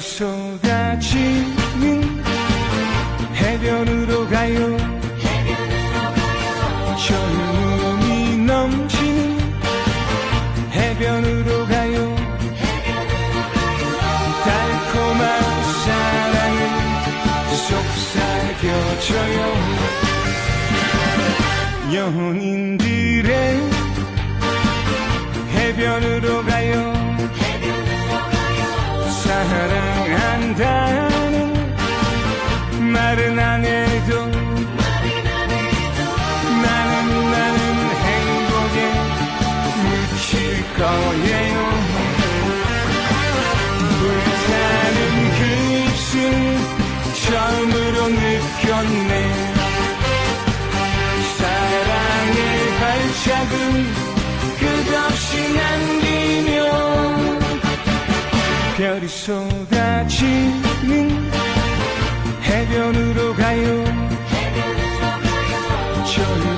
쏟아지는 해변으로 가요. 젊음이 넘치는 해변으로 가요. 달콤한 사랑을 속삭여줘요. 연인들의 사랑한다는 말은 안 해도 나는 나는 행복에 미칠 거예요. 불타는 그 입술 처음으로 느꼈네. 사랑의 발자국 끝없이 남 물이 쏟아지는 해변으로 가요. 해변으로 가요.